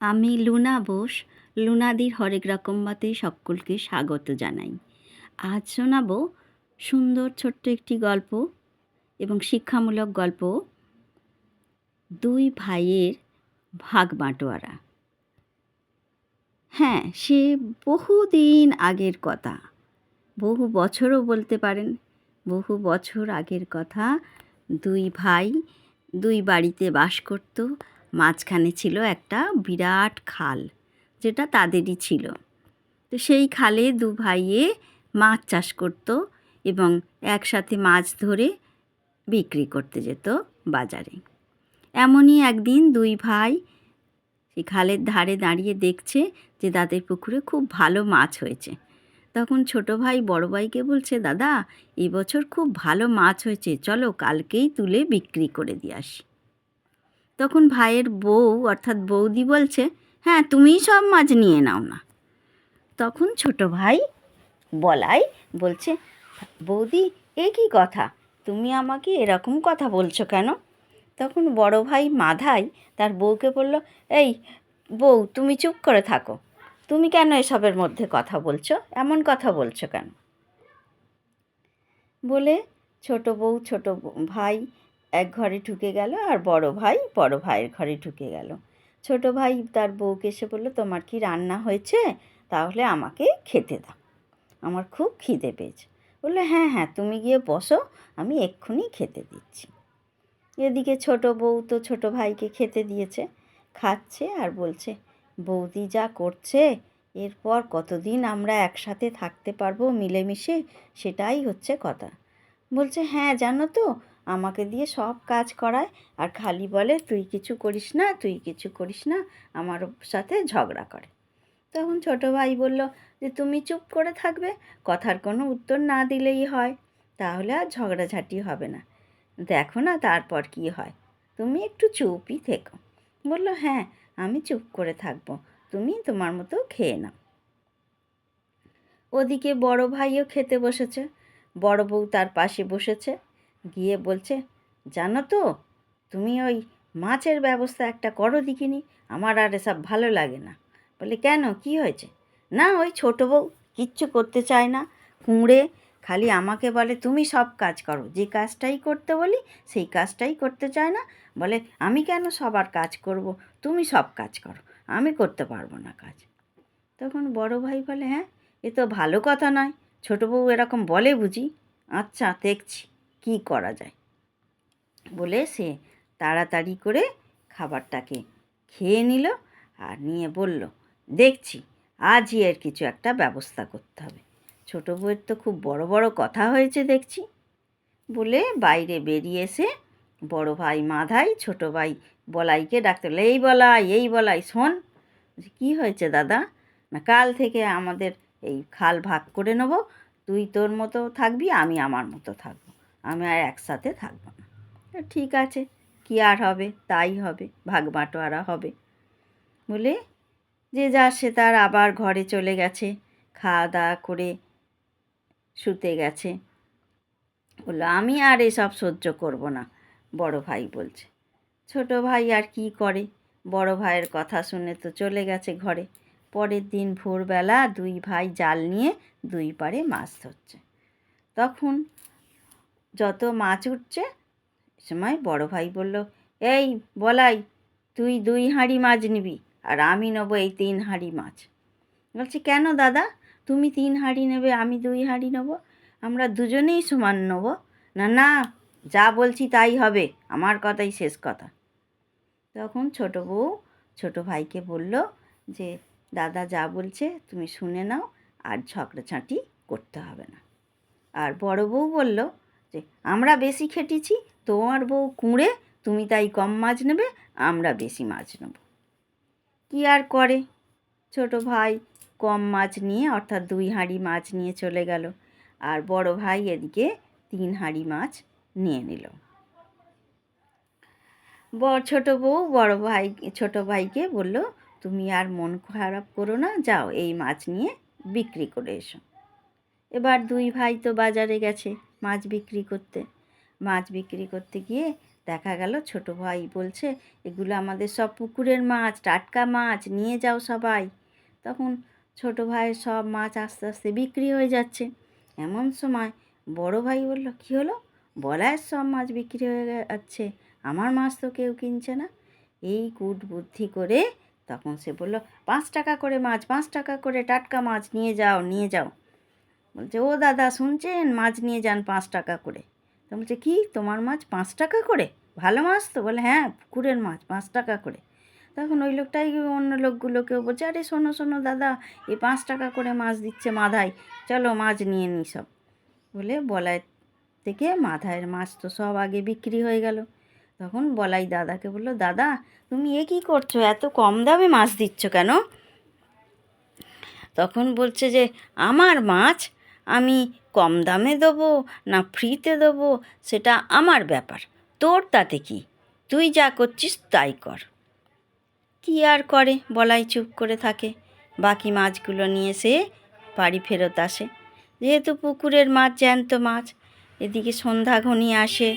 আমি লুনা বোস, লুনাদির হরেক রকমবাতে সকলকে স্বাগত জানাই। আজ শোনাবো সুন্দর ছোট্ট একটি গল্প এবং শিক্ষামূলক গল্প, দুই ভাইয়ের ভাগ বাঁটোয়ারা। হ্যাঁ সে বহুদিন আগের কথা। বহু বছরও বলতে পারেন, বহু বছর আগের কথা। দুই ভাই দুই বাড়িতে বাস করত মাঝখানে ছিল একটা বিরাট খাল, যেটা তাদেরই ছিল। তো সেই খালে দু ভাইয়ে মাছ চাষ করতো এবং একসাথে মাছ ধরে বিক্রি করতে যেত বাজারে। এমনই একদিন দুই ভাই সেই খালের ধারে দাঁড়িয়ে দেখছে যে তাদের পুকুরে খুব ভালো মাছ হয়েছে। তখন ছোট ভাই বড় ভাইকে বলছে, দাদা এবছর খুব ভালো মাছ হয়েছে, চলো কালকেই তুলে বিক্রি করে দিয়ে আসি। তখন ভাইয়ের বউ, অর্থাৎ বৌদি বলছে হ্যাঁ তুমিই সব মাছ নিয়ে নাও না। তখন ছোট ভাই বলাই বলছে, বৌদি, এ কী কথা? তুমি আমাকে এরকম কথা বলছো কেন? তখন বড় ভাই মাধাই তার বউকে বলল, এই বউ, তুমি চুপ করে থাকো। তুমি কেন এসবের মধ্যে কথা বলছো? এমন কথা বলছো কেন? বলে ছোট বউ, ছোট ভাই এক ঘরে ঢুকে গেল আর বড় ভাই বড় ভাইয়ের ঘরে ঢুকে গেল। ছোট ভাই তার বউকে এসে বলল, তোমার কি রান্না হয়েছে? তাহলে আমাকে খেতে দাও। আমার খুব খিদে পেয়েছে। বলল হ্যাঁ হ্যাঁ তুমি গিয়ে বসো, আমি এক্ষুনি খেতে দিচ্ছি। এদিকে ছোট বউ তো ছোট ভাইকে খেতে দিয়েছে, খাচ্ছে আর বলছে, বৌদি যা করছে, এরপর কতদিন আমরা একসাথে থাকতে পারব মিলেমিশে? সেটাই হচ্ছে কথা। বলছে হ্যাঁ জানো তো আমাকে দিয়ে সব কাজ করায়। আর খালি বলে, তুই কিছু করিস না, তুই কিছু করিস না। আমার সাথে ঝগড়া করে। তখন ছোট ভাই বলল, যে তুমি চুপ করে থাকবে, কথার কোনো উত্তর না দিলেই হয়। তাহলে আর ঝগড়াঝাটি হবে না। দেখো না তারপর কি হয়। তুমি একটু চুপই থেকো। বলল হ্যাঁ আমি চুপ করে থাকব। তুমি তোমার মতো খেয়ে নাও। ওদিকে বড় ভাইও খেতে বসেছে। বড় বউ তার পাশে বসেছে। গিয়ে বলছে, জানো তো, তুমি ওই মাছের ব্যবস্থা একটা করো দেখিনি, আমার আর এসব ভালো লাগে না। বলে, কেন? কি হয়েছে? না, ওই ছোটো বউ কিচ্ছু করতে চায় না, কুঁড়ে, খালি আমাকে বলে, তুমি সব কাজ করো, যে কাজটাই করতে বলি, সেই কাজটাই করতে চায় না। বলে, আমি কেন সবার কাজ করব? তুমি সব কাজ করো, আমি করতে পারব না কাজ। তখন বড় ভাই বলে হ্যাঁ এ তো ভালো কথা নয়, ছোটো বউ এরকম বলে বুঝি? আচ্ছা দেখছি। কী করা যায়? বলে সে তাড়াতাড়ি করে খাবারটাকে খেয়ে নিল আর নিয়ে বলল, দেখছি, আজই এর কিছু একটা ব্যবস্থা করতে হবে। ছোটো বউয়ের তো খুব বড় বড় কথা হয়েছে দেখছি। বলে বাইরে বেরিয়ে এসে বড় ভাই মাধাই ছোট ভাই বলাইকে ডাকতে এই বলাই এই বলাই, শোন কী হয়েছে দাদা? না, কাল থেকে আমাদের এই খাল ভাগ করে নেব। তুই তোর মতো থাকবি, আমি আমার মতো থাকব। আমি আর একসাথে থাকব না। ঠিক আছে, কি আর হবে? তাই হবে ভাগ বাটোয়ারা হবে। বলে যে যার সে তার আবার ঘরে চলে গেছে, খাওয়া দাওয়া করে শুতে গেছে। বলল, আমি আর এসব সহ্য করব না বড় ভাই বলছে। ছোট ভাই আর কি করে? বড় ভাইয়ের কথা শুনে তো চলে গেছে ঘরে। পরের দিন ভোরবেলা দুই ভাই জাল নিয়ে দুই পারে মাছ ধরছে। তখন যত মাছ উঠছে সময় বড় ভাই বলল, এই বলাই, তুই দুই হাঁড়ি মাছ নিবি আর আমি নেব এই তিন হাঁড়ি মাছ। বলছে, কেন দাদা? তুমি তিন হাঁড়ি নেবে, আমি দুই হাঁড়ি নেব? আমরা দুজনেই সমান নেব? না না, যা বলছি তাই হবে, আমার কথাই শেষ কথা। তখন ছোট বউ ছোট ভাইকে বলল যে, দাদা যা বলছে তুমি শুনে নাও, আর ঝগড়াঝাঁটি করতে হবে না। আর বড় বউ বলল যে আমরা বেশি খেটেছি, তোমার বউ কুঁড়ে, তুমি তাই কম মাছ নেবে, আমরা বেশি মাছ নেব। কি আর করে? ছোট ভাই কম মাছ নিয়ে, অর্থাৎ দুই হাঁড়ি মাছ নিয়ে চলে গেল। আর বড় ভাই এদিকে তিন হাঁড়ি মাছ নিয়ে নিল। বড় ছোট বউ, বড় ভাই, ছোট ভাইকে বলল, তুমি আর মন খারাপ করো না, যাও এই মাছ নিয়ে বিক্রি করে এসো। এবার দুই ভাই তো বাজারে গেছে। মাছ বিক্রি করতে। মাছ বিক্রি করতে গিয়ে দেখা গেল ছোট ভাই বলছে, এগুলো আমাদের সব পুকুরের মাছ, টাটকা মাছ, নিয়ে যাও সবাই। তখন ছোট ভাইয়ের সব মাছ আস্তে আস্তে বিক্রি হয়ে যাচ্ছে। এমন সময় বড় ভাই বলল, কী হলো? বলায়ের সব মাছ বিক্রি হয়ে যাচ্ছে, আমার মাছ তো কেউ কিনছে না। এই কুট বুদ্ধি করে তখন সে বলল, পাঁচ টাকা করে মাছ, পাঁচ টাকা করে টাটকা মাছ নিয়ে যাও নিয়ে যাও। বলছে, ও দাদা শুনছেন? মাছ নিয়ে যান পাঁচ টাকা করে। তো বলছে, কি? তোমার মাছ পাঁচ টাকা করে? ভালো মাছ তো? বলে হ্যাঁ পুকুরের মাছ পাঁচ টাকা করে। তখন ওই লোকটাই অন্য লোকগুলোকেও বলছে, আরে শোনো শোনো দাদা, এই পাঁচ টাকা করে মাছ দিচ্ছে মাথায় চলো মাছ নিয়ে নিই সব। বলে বলাই থেকে মাথায়ের মাছ তো সব আগে বিক্রি হয়ে গেল। তখন বলাই দাদাকে বলল, দাদা, তুমি এ কী করছ? এত কম দামে মাছ দিচ্ছ কেন? তখন বলছে যে, আমার মাছ আমি কম দামে দেবো না ফ্রিতে দেবো সেটা আমার ব্যাপার। তোর তাতে কি? তুই যা করছিস তাই কর। কি আর করে? বলাই চুপ করে থাকে। বাকি মাছগুলো নিয়ে সে বাড়ি ফেরত আসে। যেহেতু পুকুরের মাছ জ্যান্ত মাছ, এদিকে সন্ধ্যা ঘনিয়ে আসে।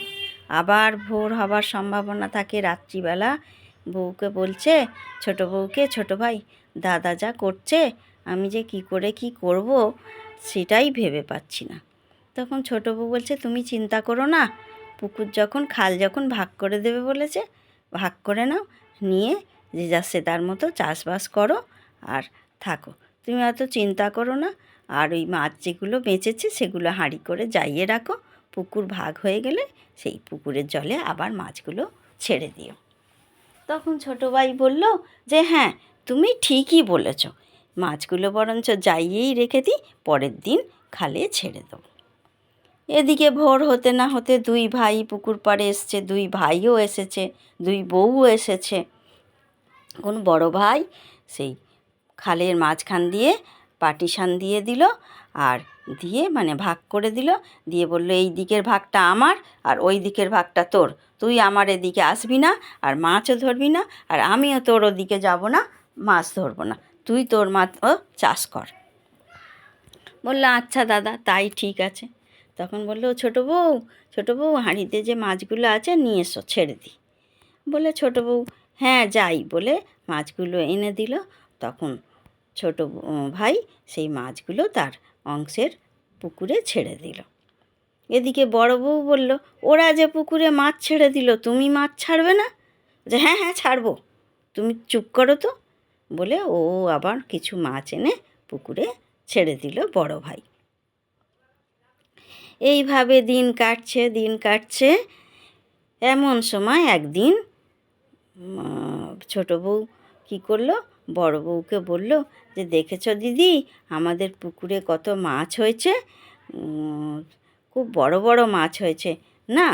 আবার ভোর হবার সম্ভাবনা থাকে রাত্রিবেলা। বউকে বলছে, ছোট বউকে, ছোট ভাই, দাদা যা করছে, আমি যে কি করে কি করব সেটাই ভেবে পাচ্ছি না। তখন ছোট বউ বলছে, তুমি চিন্তা করো না। পুকুর যখন, খাল যখন ভাগ করে দেবে বলেছে, ভাগ করে নাও, নিয়ে যে যা সে তার মতো চাষবাস করো আর থাকো। তুমি অত চিন্তা করো না। আর ওই মাছ যেগুলো বেঁচেছে, সেগুলো হাঁড়ি করে যাইয়ে রাখো। পুকুর ভাগ হয়ে গেলে সেই পুকুরের জলে আবার মাছগুলো ছেড়ে দিও। তখন ছোটো ভাই বলল, যে হ্যাঁ তুমি ঠিকই বলেছ। মাছগুলো বরঞ্চ যাইয়েই রেখে দিই, পরের দিন খালে ছেড়ে দেবো। এদিকে ভোর হতে না হতে দুই ভাই পুকুর পাড়ে এসছে, দুই ভাইও এসেছে, দুই বউও এসেছে। কোন বড় ভাই সেই খালের মাঝখান দিয়ে পাটিশান দিয়ে দিল আর দিয়ে মানে ভাগ করে দিল। দিয়ে বলল, এই দিকের ভাগটা আমার আর ওই দিকের ভাগটা তোর। তুই আমার এদিকে আসবি না আর মাছও ধরবি না আর আমিও তোর ওদিকে যাব না, মাছ ধরবো না। তুই তোর ও, চাষ কর। বলল আচ্ছা দাদা, তাই ঠিক আছে। তখন বলল, ছোটো বউ ছোটো বউ, হাঁড়িতে যে মাছগুলো আছে নিয়ে এসো, ছেড়ে দিই বলে, ছোটো বউ হ্যাঁ যাই। বলে মাছগুলো এনে দিল। তখন ছোট ভাই সেই মাছগুলো তার অংশের পুকুরে ছেড়ে দিল। এদিকে বড় বউ বলল, ওরা যে পুকুরে মাছ ছেড়ে দিল, তুমি মাছ ছাড়বে না? যে হ্যাঁ হ্যাঁ ছাড়বো। তুমি চুপ করো তো। বলে ও আবার কিছু মাছ এনে পুকুরে ছেড়ে দিল বড় ভাই। এইভাবে দিন কাটছে দিন কাটছে। এমন সময় একদিন ছোট বউ কী করল? বড় বউকে বলল যে, দেখেছ দিদি, আমাদের পুকুরে কত মাছ হয়েছে? খুব বড় বড় মাছ হয়েছে। না?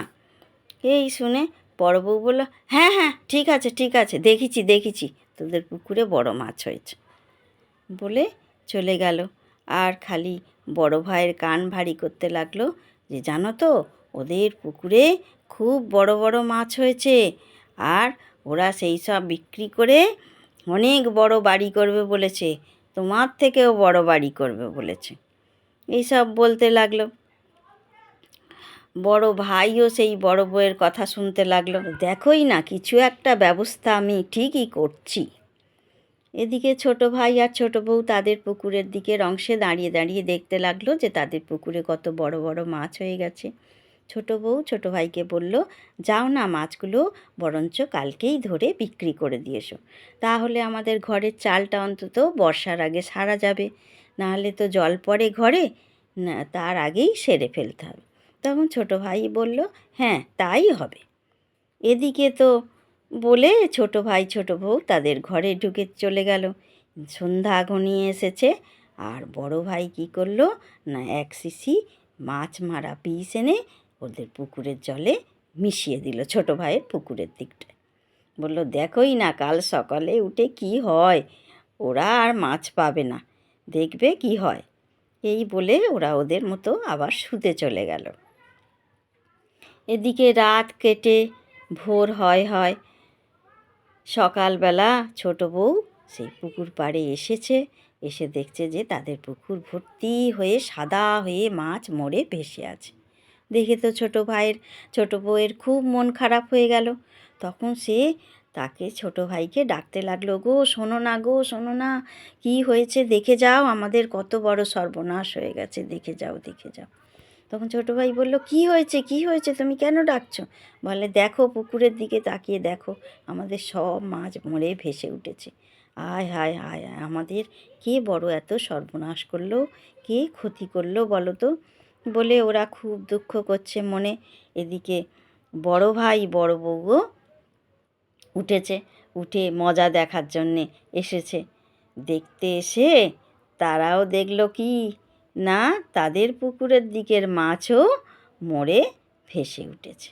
এই শুনে বড় বউ বলল হ্যাঁ হ্যাঁ ঠিক আছে ঠিক আছে, দেখেছি দেখেছি। তোদের পুকুরে বড় মাছ হয়েছে। বলে চলে গেল। আর খালি বড় ভাইয়ের কান ভারী করতে লাগল যে, জানো তো, ওদের পুকুরে খুব বড় বড় মাছ হয়েছে। আর ওরা সেই সব বিক্রি করে অনেক বড় বাড়ি করবে বলেছে। তোমার থেকেও বড় বাড়ি করবে বলেছে। এইসব বলতে লাগল। বড় ভাইও সেই বড় বউয়ের কথা শুনতে লাগল। দেখোই না, কিছু একটা ব্যবস্থা আমি ঠিকই করছি। এদিকে ছোট ভাই আর ছোট বউ তাদের পুকুরের দিকের অংশে দাঁড়িয়ে দাঁড়িয়ে দেখতে লাগল যে তাদের পুকুরে কত বড় বড় মাছ হয়ে গেছে। ছোট বউ ছোট ভাইকে বলল, যাও না মাছগুলো, বরঞ্চ কালকেই ধরে বিক্রি করে দিয়েছ তাহলে আমাদের ঘরের চালটা অন্তত বর্ষার আগে সারা যাবে। নাহলে তো জল পড়ে ঘরে, না, তার আগেই সেরে ফেলতে হবে। তখন ছোট ভাই বলল হ্যাঁ তাই হবে। এদিকে তো বলে ছোট ভাই ছোট বউ তাদের ঘরে ঢুকে চলে গেল। সন্ধ্যা ঘনিয়ে এসেছে আর বড় ভাই কি করল? না, এক শিশি মাছ মারা পিস এনে ওদের পুকুরের জলে মিশিয়ে দিল ছোট ভাইয়ের পুকুরের দিকটা বলল, দেখোই না, কাল সকালে উঠে কি হয়? ওরা আর মাছ পাবে না। দেখবে কি হয়? এই বলে ওরা ওদের মতো আবার শুতে চলে গেল। এদিকে রাত কেটে ভোর হয় হয়। সকালবেলা ছোট বউ সেই পুকুর পাড়ে এসেছে, এসে দেখছে যে তাদের পুকুর ভর্তি হয়ে সাদা হয়ে মাছ মরে ভেসে আছে। দেখে তো ছোট ভাইয়ের, ছোট বউয়ের খুব মন খারাপ হয়ে গেল। তখন সে তাকে ছোট ভাইকে ডাকতে লাগল, গো, শোনো না, গো, শোনো না, কি হয়েছে? দেখে যাও, আমাদের কত বড় সর্বনাশ হয়ে গেছে। দেখে যাও দেখে যাও। তখন ছোট ভাই বলল, কি হয়েছে? কি হয়েছে? তুমি কেন ডাকছো? বলে, দেখো, পুকুরের দিকে তাকিয়ে দেখো, আমাদের সব মাছ মরে ভেসে উঠেছে। আয়, হায় হায় আমাদের কে বড় এত সর্বনাশ করল? কে ক্ষতি করল বলো তো? বলে, ওরা খুব দুঃখ করছে মনে। এদিকে বড় ভাই, বড় বউও উঠেছে। উঠে মজা দেখার জন্যে এসেছে। দেখতে এসে তারাও দেখল কি না, তাদের পুকুরের দিকের মাছও মরে ভেসে উঠেছে।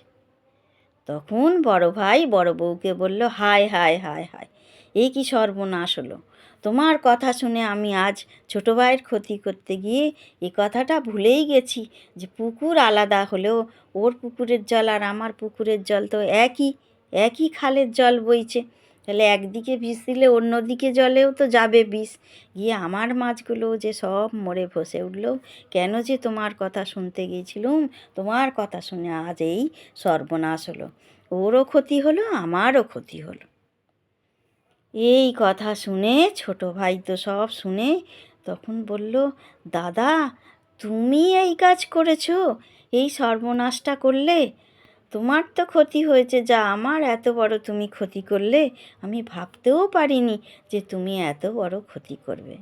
তখন বড় ভাই বড় বউকে বলল, হায় হায় হায় হায় এই কি সর্বনাশ হলো? তোমার কথা শুনে আমি আজ ছোটো ভাইয়ের ক্ষতি করতে গিয়ে এ কথাটা ভুলেই গেছি যে পুকুর আলাদা হলেও ওর পুকুরের জল আর আমার পুকুরের জল তো একই একই খালের জল বইছে। তাহলে একদিকে বিষ দিলে অন্যদিকে জলেও তো যাবে বিষ। গিয়ে আমার মাছগুলো যে সব মরে ভসে উঠল, কেন যে তোমার কথা শুনতে গিয়েছিলুম, তোমার কথা শুনে আজ এই সর্বনাশ হলো। ওরও ক্ষতি হলো, আমারও ক্ষতি হলো। এই কথা শুনে ছোট ভাই তো সব শুনে তখন বলল, দাদা, তুমি এই কাজ করেছ? এই সর্বনাশটা করলে তোমার তো ক্ষতি হয়েছে, যা আমার এত বড় তুমি ক্ষতি করলে আমি ভাবতেও পারিনি যে তুমি এত বড় ক্ষতি করবে।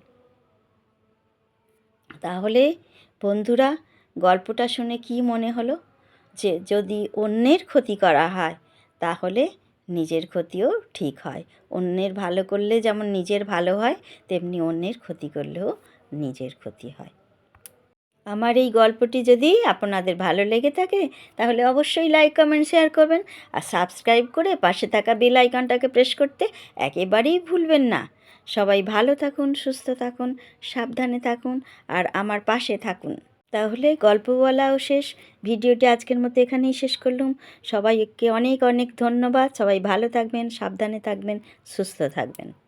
তাহলে বন্ধুরা, গল্পটা শুনে কি মনে হলো? যে যদি অন্যের ক্ষতি করা হয়, তাহলে নিজের ক্ষতিও ঠিক হয়। অন্যের ভালো করলে যেমন নিজের ভালো হয়, তেমনি অন্যের ক্ষতি করলেও নিজের ক্ষতি হয়। আমার এই গল্পটি যদি আপনাদের ভালো লেগে থাকে, তাহলে অবশ্যই লাইক কমেন্ট শেয়ার করবেন আর সাবস্ক্রাইব করে পাশে থাকা বেল আইকনটাকে প্রেস করতে একেবারেই ভুলবেন না। সবাই ভালো থাকুন, সুস্থ থাকুন, সাবধানে থাকুন আর আমার পাশে থাকুন। তাহলে গল্প বলাও শেষ। ভিডিওটি আজকের মতো এখানেই শেষ করলুম। সবাইকে অনেক অনেক ধন্যবাদ। সবাই ভালো থাকবেন, সাবধানে থাকবেন, সুস্থ থাকবেন।